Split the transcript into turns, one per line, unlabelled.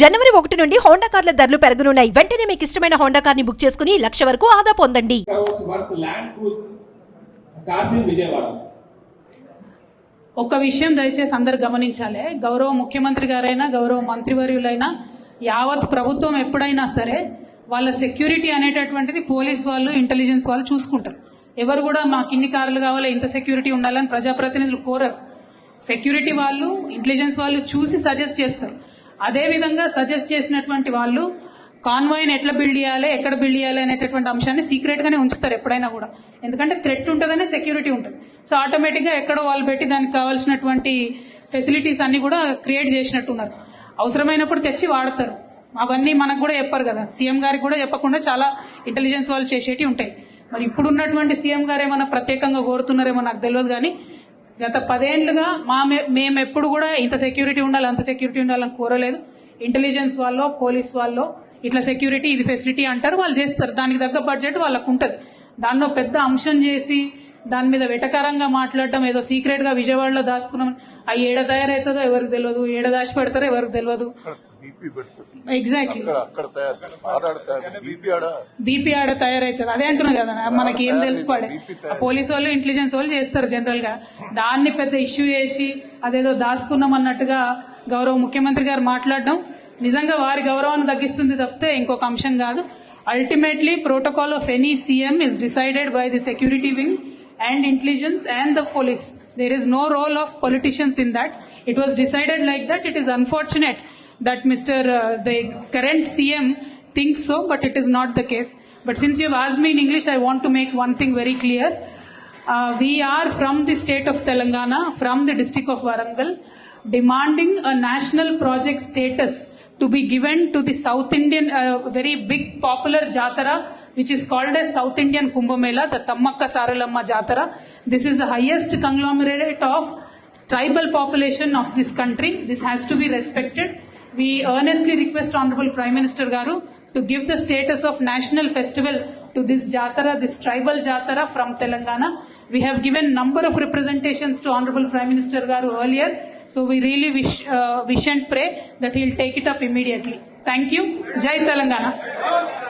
జనవరి ఒకటి నుండి హోండా కార్ల ధరలు పెరగనున్నాయి. వెంటనే మీకు ఇష్టమైన హోండా కార్ని బుక్ చేసుకుని లక్ష వరకు ఆదా పొందండి.
ఒక
ఒక్క విషయం దయచేసి అందరు గమనించాలి. గౌరవ ముఖ్యమంత్రి గారైనా గౌరవ మంత్రివర్యులైనా యావత్ ప్రభుత్వం ఎప్పుడైనా సరే వాళ్ళ సెక్యూరిటీ అనేటటువంటిది పోలీస్ వాళ్ళు ఇంటెలిజెన్స్ వాళ్ళు చూసుకుంటారు. ఎవరు కూడా మాకు ఇన్ని కార్లు కావాలి ఇంత సెక్యూరిటీ ఉండాలని ప్రజాప్రతినిధులు కోరరు. సెక్యూరిటీ వాళ్ళు ఇంటెలిజెన్స్ వాళ్ళు చూసి సజెస్ట్ చేస్తారు. అదే విధంగా సజెస్ట్ చేసినటువంటి వాళ్ళు కాన్వాయ్ని ఎట్లా బిల్డ్ చేయాలి ఎక్కడ బిల్డ్ చేయాలి అనేటటువంటి అంశాన్ని సీక్రెట్గానే ఉంచుతారు ఎప్పుడైనా కూడా. ఎందుకంటే థ్రెట్ ఉంటుందనే సెక్యూరిటీ ఉంటుంది. సో ఆటోమేటిక్గా ఎక్కడో వాళ్ళు పెట్టి దానికి కావాల్సినటువంటి ఫెసిలిటీస్ అన్ని కూడా క్రియేట్ చేసినట్టున్నారు. అవసరమైనప్పుడు తెచ్చి వాడతారు. అవన్నీ మనకు కూడా చెప్పారు కదా. సీఎం గారికి కూడా చెప్పకుండా చాలా ఇంటెలిజెన్స్ వాళ్ళు చేసేటివి ఉంటాయి. మరి ఇప్పుడు ఉన్నటువంటి సీఎం గారు ఏమైనా ప్రత్యేకంగా కోరుతున్నారేమో నాకు తెలియదు కానీ గత పదేళ్ళుగా మా మే- మేము ఎప్పుడు కూడా ఇంత సెక్యూరిటీ ఉండాలి అంత సెక్యూరిటీ ఉండాలని కోరలేదు. ఇంటెలిజెన్స్ వాళ్ళు పోలీస్ వాళ్ళు ఇట్లా సెక్యూరిటీ ఇది ఫెసిలిటీ అంటారు వాళ్ళు చేస్తారు. దానికి తగ్గ బడ్జెట్ వాళ్ళకు ఉంటుంది దానిలో పెద్ద అంశం చేసి దాని మీద వెటకారంగా మాట్లాడడం ఏదో సీక్రెట్గా విజయవాడలో దాచుకున్నాం. ఆ ఏడ తయారవుతుందో ఎవరికి తెలియదు ఏడ దాచి పెడతారో ఎవరికి తెలియదు
బీపీ పెడుతుంది.
ఎగ్జాక్ట్లీ
అక్కడ తయారు. బీపీ ఆడ?
తయారవుతుంది అదే అంటున్నా కదా మనకి ఏం తెలుసు పడే పోలీస్ వాళ్ళు ఇంటెలిజెన్స్ వాళ్ళు చేస్తారు జనరల్గా. దాన్ని పెద్ద ఇష్యూ చేసి అదేదో దాచుకున్నాం అన్నట్టుగా గౌరవ ముఖ్యమంత్రి గారు మాట్లాడడం నిజంగా వారి గౌరవాన్ని తగ్గిస్తుంది తప్పితే ఇంకొక అంశం కాదు. Ultimately protocol of any CM is decided by the security wing and intelligence and the police. There is no role of politicians in that. It was decided like that. It is unfortunate. That Mr. Uh, the current CM thinks so, but it is not the case. But since you have asked me in English, I want to make one thing very clear. Uh, we are from the state of Telangana, from the district of Warangal, demanding a national project status to be given to the South Indian, uh, very big popular Jatara, which is called as South Indian Kumbh Mela, the Sammakka Saralamma Jatara. This is the highest conglomerate of tribal population of this country. This has to be respected. We earnestly request Honorable Prime Minister Garu to give the status of national festival to this Jatara, this tribal Jatara from Telangana. We have given number of representations to Honorable Prime Minister Garu earlier. So we really wish, uh, wish and pray that he'll take it up immediately. Thank you. Jai Telangana.